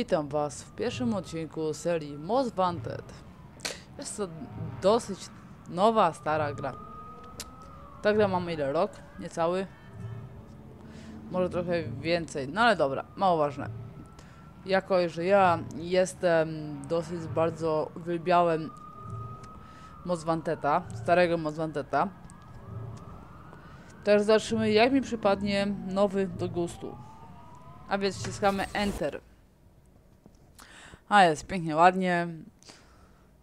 Witam Was w pierwszym odcinku serii Most Wanted. Jest to dosyć nowa, stara gra. Ta gra mamy ile? Rok? Niecały? Może trochę więcej, no ale dobra, mało ważne. Jako, że ja jestem dosyć bardzo uwielbiałem Most Wanteda, starego Most Wanteda. Teraz zobaczymy jak mi przypadnie nowy do gustu. A więc wciskamy Enter. A jest pięknie, ładnie.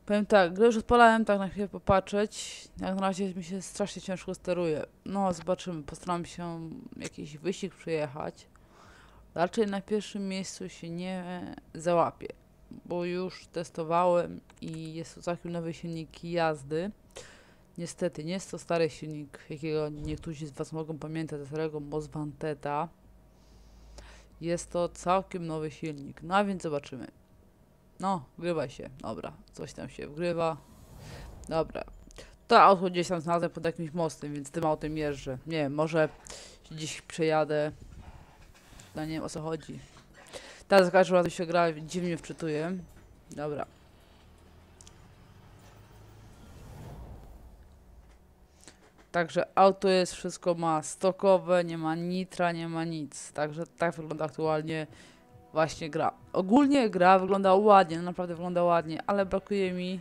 Powiem tak, gdy już odpalałem tak na chwilę popatrzeć, jak na razie mi się strasznie ciężko steruje. No zobaczymy, postaram się jakiś wyścig przyjechać. Raczej na pierwszym miejscu się nie załapię, bo już testowałem i jest to całkiem nowy silnik jazdy. Niestety, nie jest to stary silnik, jakiego niektórzy z Was mogą pamiętać, ze starego Most Vanteta. Jest to całkiem nowy silnik. No a więc zobaczymy. No, wgrywa się. Dobra, coś tam się wgrywa. Dobra. To auto gdzieś tam znalazłem pod jakimś mostem, więc tym autem jeżdżę. Nie wiem, może gdzieś przejadę. No nie wiem o co chodzi. Teraz za każdym razem się gra, dziwnie wczytuję. Dobra. Także auto jest, wszystko ma stokowe, nie ma nitra, nie ma nic. Także tak wygląda aktualnie właśnie gra. Ogólnie gra wygląda ładnie, no naprawdę wygląda ładnie, ale brakuje mi...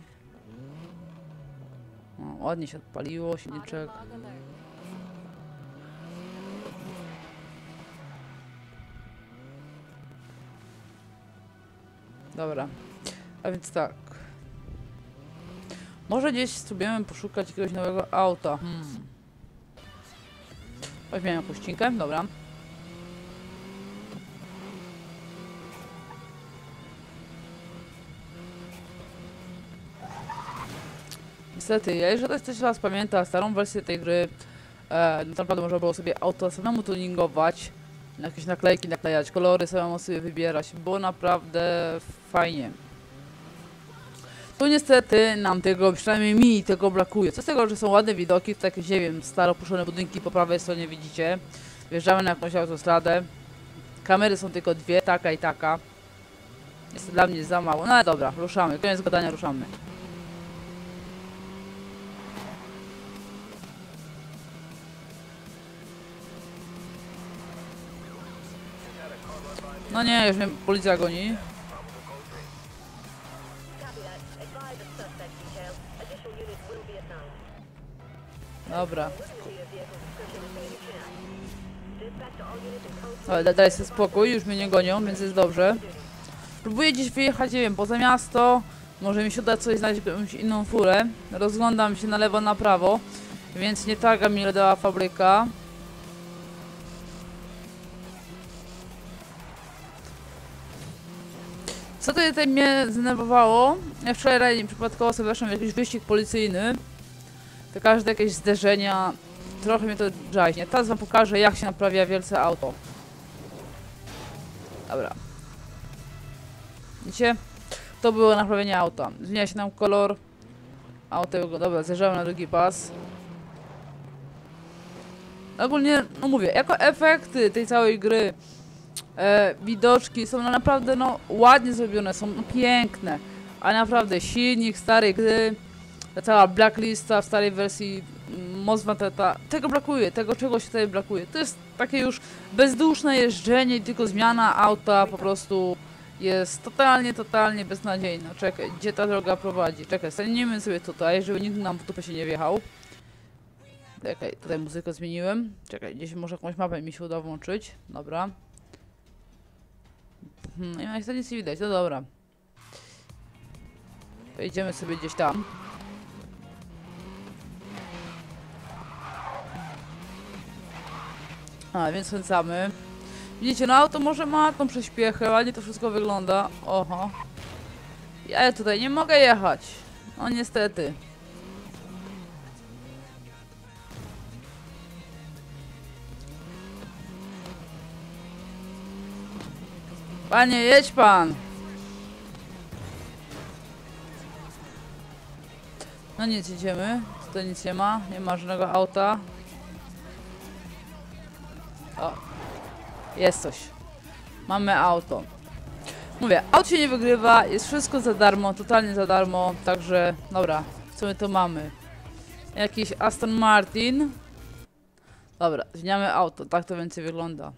O, ładnie się odpaliło, silniczek. Dobra, a więc tak. Może gdzieś spróbujemy poszukać jakiegoś nowego auta. Hmm. Weźmiemy puścinkę, dobra. Niestety, jeżeli ktoś z Was pamięta starą wersję tej gry, e, no naprawdę można było sobie auto samemu tuningować, jakieś naklejki naklejać, kolory samemu sobie wybierać. Było naprawdę fajnie. Tu niestety nam tego, przynajmniej mi tego brakuje. Co z tego, że są ładne widoki, takie, nie wiem, staro opuszczone budynki po prawej stronie widzicie. Wjeżdżamy na jakąś autostradę. Kamery są tylko dwie, taka i taka. Jest dla mnie za mało. No ale dobra, ruszamy. Koniec gadania, ruszamy. No nie, już mnie policja goni. Dobra. Ale da- daj sobie spokój, już mnie nie gonią, więc jest dobrze. Próbuję gdzieś wyjechać, nie wiem, poza miasto. Może mi się uda coś znaleźć, jakąś inną furę. Rozglądam się na lewo, na prawo. Więc nie targa mi dała fabryka. Co tutaj, mnie zdenerwowało? Ja wczoraj przypadkowo sobie weszłam jakiś wyścig policyjny. To każde jakieś zderzenia. Trochę mnie to draźnie. Teraz wam pokażę jak się naprawia wielce auto. Dobra. Widzicie? To było naprawienie auta. Zmienia się nam kolor. Auto, dobra, zjeżdżamy na drugi pas. Ogólnie, no mówię, jako efekty tej całej gry e, widoczki są no naprawdę no ładnie zrobione, są no, piękne. A naprawdę silnik starej gry, cała blacklista w starej wersji mm, Most Vanteta, tego brakuje, tego czegoś tutaj brakuje. To jest takie już bezduszne jeżdżenie tylko zmiana auta po prostu jest totalnie, totalnie beznadziejna. Czekaj, gdzie ta droga prowadzi? Czekaj, staniemy sobie tutaj, żeby nikt nam w dupę się nie wjechał. Czekaj, tutaj muzykę zmieniłem. Czekaj, gdzieś może jakąś mapę mi się uda włączyć. Dobra. Hmm, nie ma to nic nie widać, no dobra. Idziemy sobie gdzieś tam. A, więc kręcamy. Widzicie, no auto może ma tą prześpiechę, ładnie to wszystko wygląda. Oho. Ja tutaj nie mogę jechać. No niestety. Panie, jedź pan! No nic, idziemy. Tutaj nic nie ma. Nie ma żadnego auta. O. Jest coś. Mamy auto. Mówię, aut się nie wygrywa, jest wszystko za darmo, totalnie za darmo, także dobra, co my tu mamy? Jakiś Aston Martin. Dobra, zmieniamy auto, tak to więcej wygląda.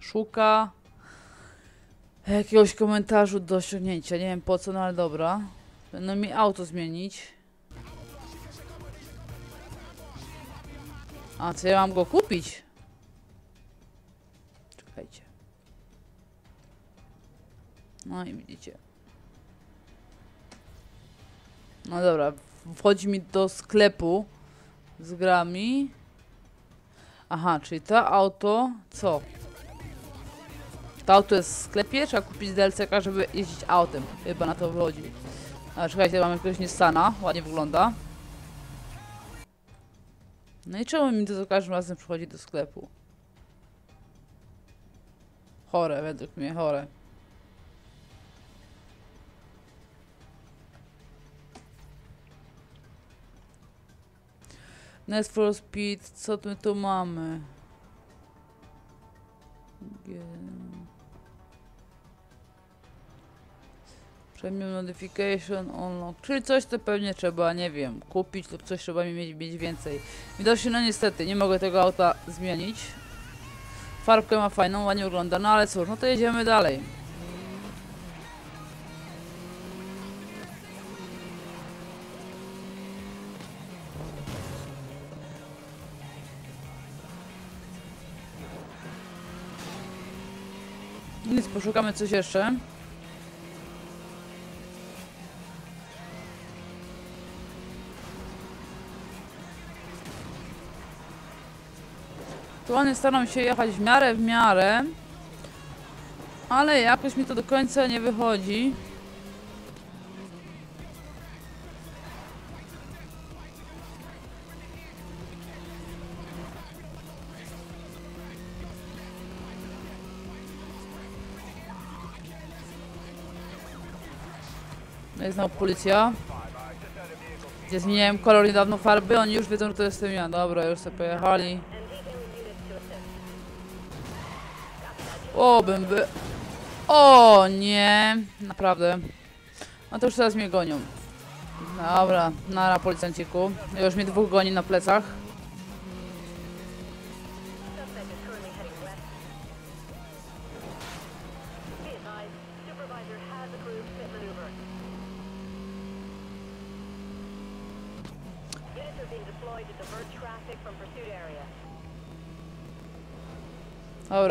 Szuka jakiegoś komentarzu do osiągnięcia, nie wiem po co, no ale dobra. Będą mi auto zmienić. A co ja mam go kupić? Czekajcie. No i widzicie. No dobra, wchodzi mi do sklepu z grami. Aha, czyli to auto, co? To auto jest w sklepie, trzeba kupić DLC-ka, żeby jeździć autem. Chyba na to wychodzi. A czekajcie, mam jakiegoś Nissana, ładnie wygląda. No i czemu mi to za każdym razem przychodzi do sklepu? Chore, według mnie, chore. Need for Speed, co my tu mamy? G- Premium Notification Unlock, czyli coś to pewnie trzeba, nie wiem, kupić lub coś trzeba mi mieć, mieć więcej. Widocznie, no niestety, nie mogę tego auta zmienić. Farbkę ma fajną, ładnie wygląda, no ale cóż, no to jedziemy dalej. Nic, poszukamy coś jeszcze. Aktualnie staram się jechać w miarę w miarę, ale jakoś mi to do końca nie wychodzi. No jest znowu policja. Gdzie zmieniałem kolor niedawno farby, oni już wiedzą, że to jestem ja. Dobra, już sobie pojechali. O, bym by... O, nie. Naprawdę. No to już teraz mnie gonią. Dobra, nara policjanciku. Już mnie dwóch goni na plecach.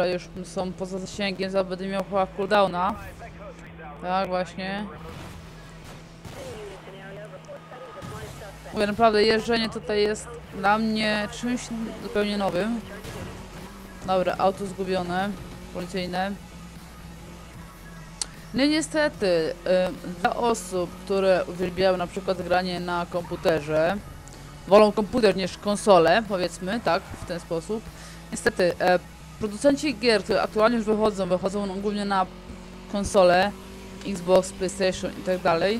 Już są poza zasięgiem, za będę miał chyba cooldowna. Tak, właśnie. Mówię, naprawdę jeżdżenie tutaj jest dla mnie czymś zupełnie nowym. Dobra, auto zgubione, policyjne. No niestety, y, dla osób, które uwielbiają na przykład granie na komputerze, wolą komputer niż konsolę, powiedzmy, tak, w ten sposób. Niestety, e, producenci gier, które aktualnie już wychodzą, wychodzą głównie na konsole, Xbox, PlayStation i tak dalej.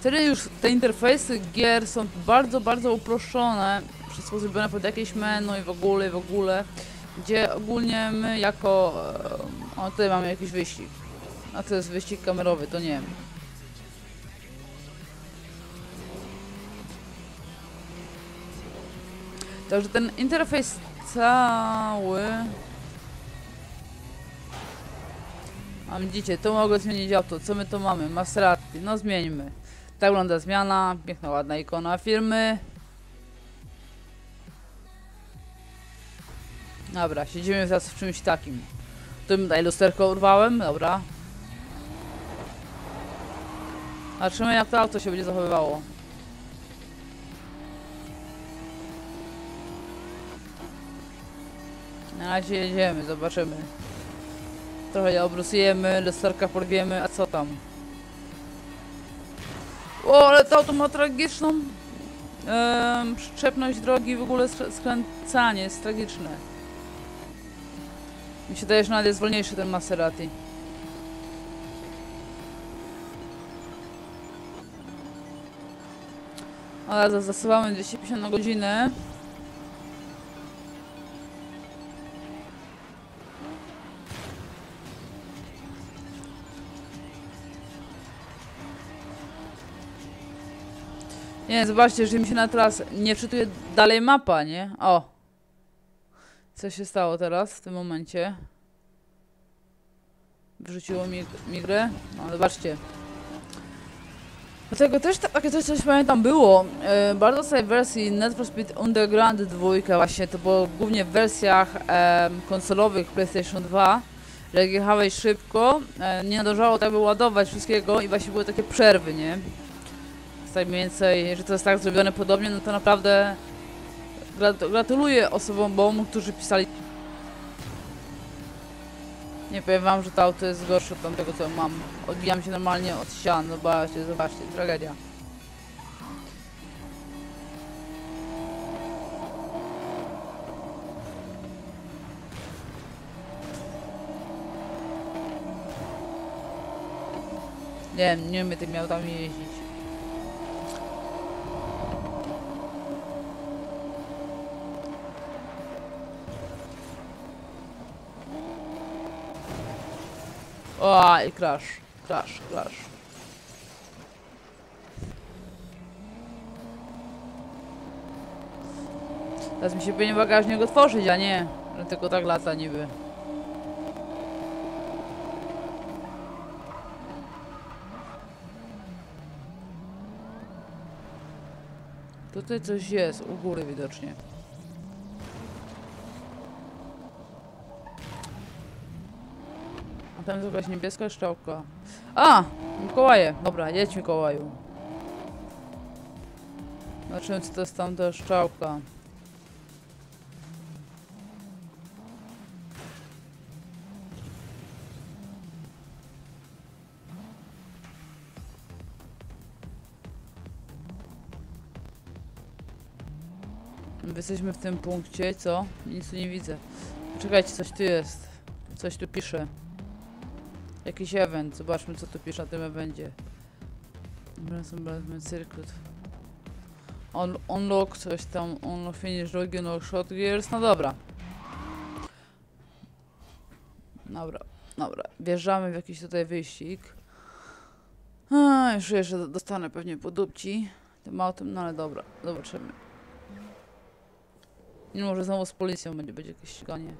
Wtedy już te interfejsy gier są bardzo, bardzo uproszczone, wszystko zrobione pod jakieś menu i w ogóle, w ogóle, gdzie ogólnie my jako... e, O, tutaj mamy jakiś wyścig. A to jest wyścig kamerowy, to nie wiem. Także ten interfejs cały... A widzicie, tu mogę zmienić auto. Co my tu mamy? Maserati. No zmieńmy. Tak wygląda zmiana. Piękna, ładna ikona firmy. Dobra, siedzimy teraz w czymś takim. Tu tutaj lusterko urwałem, dobra. Zobaczymy jak to auto się będzie zachowywało. Na razie jedziemy, zobaczymy. Trochę je obrusujemy, lusterka porwiemy, a co tam? O, ale to auto ma tragiczną przyczepność drogi, w ogóle skrę- skręcanie jest tragiczne. Mi się wydaje, że nawet jest wolniejszy ten Maserati. Ale za- zasuwamy 250 na godzinę. Nie, zobaczcie, że mi się na teraz nie wczytuje dalej mapa, nie? O! Co się stało teraz, w tym momencie? Wrzuciło mi, mi grę? No, zobaczcie. Dlatego też ta- takie coś, coś pamiętam było. E, bardzo sobie wersji Need for Speed Underground 2 właśnie, to było głównie w wersjach em, konsolowych PlayStation 2. że Jak jechałeś szybko, e, nie nadążało tak by ładować wszystkiego i właśnie były takie przerwy, nie? Tak mniej więcej, że to jest tak zrobione podobnie, no to naprawdę grat- gratuluję osobom, którzy pisali. Nie powiem wam, że to auto jest gorsze od tamtego co mam. Odbijam się normalnie od ścian, zobaczcie, zobaczcie, tragedia. Nie wiem, nie umiem tym autami jeździć. O, i crash, crash, crash. Teraz mi się powinien bagażnik otworzyć, a nie, że tylko tak lata niby. Tutaj coś jest, u góry widocznie. Tam jest jakaś niebieska szczałka. A! Mikołaje! Dobra, jedź Mikołaju. Zobaczymy co to jest tamta szczałka. My Jesteśmy w tym punkcie, co? Nic tu nie widzę. Czekajcie, coś tu jest. Coś tu pisze. Jakiś event. Zobaczmy, co tu pisze na tym evencie. Circuit. Un unlock, coś tam. Unlock finish, regional shot gears. No dobra. Dobra, dobra. Wjeżdżamy w jakiś tutaj wyścig. A, już jeszcze dostanę pewnie po dupci tym autem, no ale dobra, zobaczymy. Nie może znowu z policją będzie, będzie jakieś ściganie.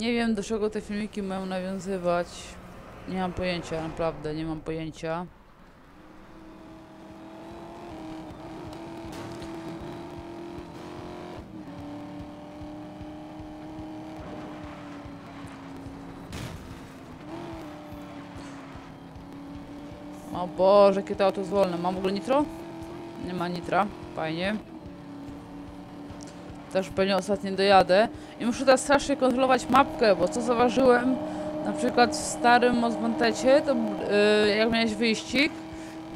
Nie wiem do czego te filmiki mają nawiązywać. Nie mam pojęcia, naprawdę nie mam pojęcia. O Boże, jakie to auto jest. Mam w ogóle nitro? Nie ma nitra. Fajnie. Też pewnie ostatnio dojadę. I muszę teraz strasznie kontrolować mapkę, bo co zauważyłem, na przykład w starym Mozmontecie, to yy, jak miałeś wyścig,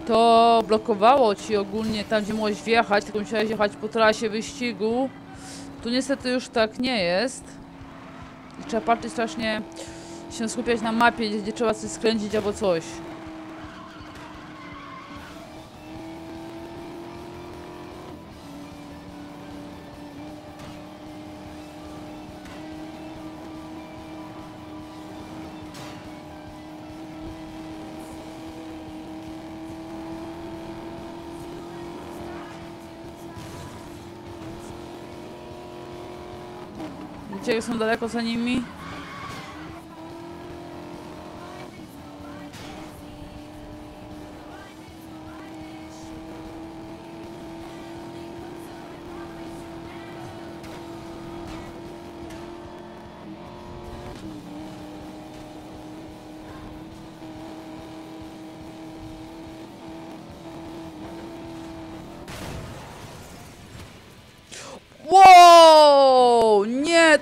to blokowało ci ogólnie tam, gdzie mogłeś wjechać, tylko musiałeś jechać po trasie wyścigu. Tu niestety już tak nie jest. I trzeba bardziej strasznie się skupiać na mapie, gdzie, gdzie trzeba coś skręcić albo coś. Gdzie są daleko za nimi?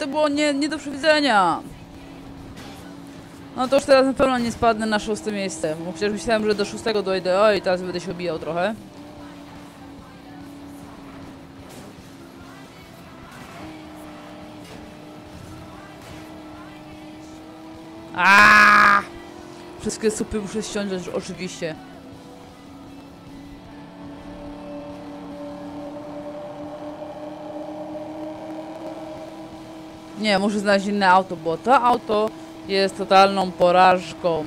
To było nie, nie do przewidzenia. No to już teraz na pewno nie spadnę na szóste miejsce, bo przecież myślałem, że do szóstego dojdę. Oj, teraz będę się obijał trochę. Aaaa! Wszystkie supy muszę ściągnąć, oczywiście. Nie, muszę znaleźć inne auto, bo to auto jest totalną porażką.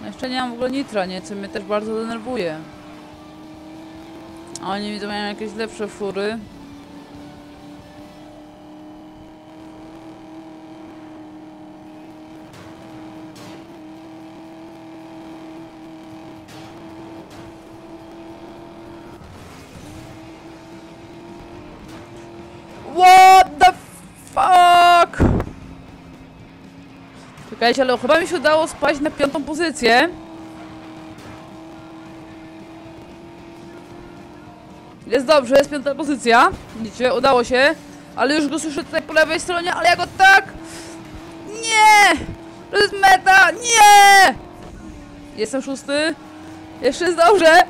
No jeszcze nie mam w ogóle nitra, nie? Co mnie też bardzo denerwuje. A oni widzą mają jakieś lepsze fury. Czekajcie, ale chyba mi się udało spaść na piątą pozycję. Jest dobrze, jest piąta pozycja. Widzicie, udało się. Ale już go słyszę tutaj po lewej stronie, ale ja go tak... Nie! To jest meta! Nie! Jestem szósty. Jeszcze jest dobrze.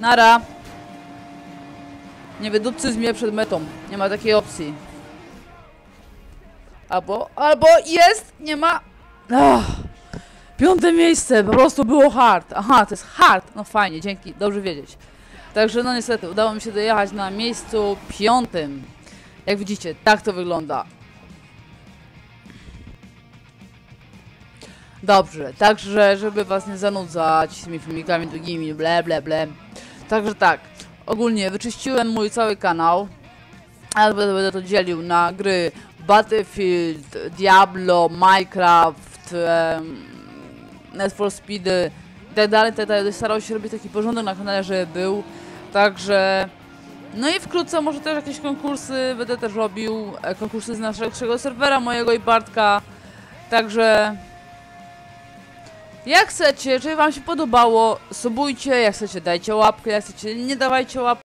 Nara. Nie wydupcy z mnie przed metą. Nie ma takiej opcji. Albo, albo jest, nie ma. Ach. Piąte miejsce, po prostu było hard. Aha, to jest hard. No fajnie, dzięki, dobrze wiedzieć. Także no niestety, udało mi się dojechać na miejscu piątym. Jak widzicie, tak to wygląda. Dobrze, także żeby was nie zanudzać tymi filmikami długimi, ble ble ble. Także tak, ogólnie wyczyściłem mój cały kanał, ale będę, to dzielił na gry Battlefield, Diablo, Minecraft, em, Need for Speedy i dalej, tak dalej. Starał się robić taki porządek na kanale, żeby był. Także no i wkrótce może też jakieś konkursy będę też robił, e, konkursy z naszego serwera mojego i Bartka. Także jak chcecie, jeżeli wam się podobało, subujcie, jak chcecie dajcie łapkę, jak chcecie nie dawajcie łapkę.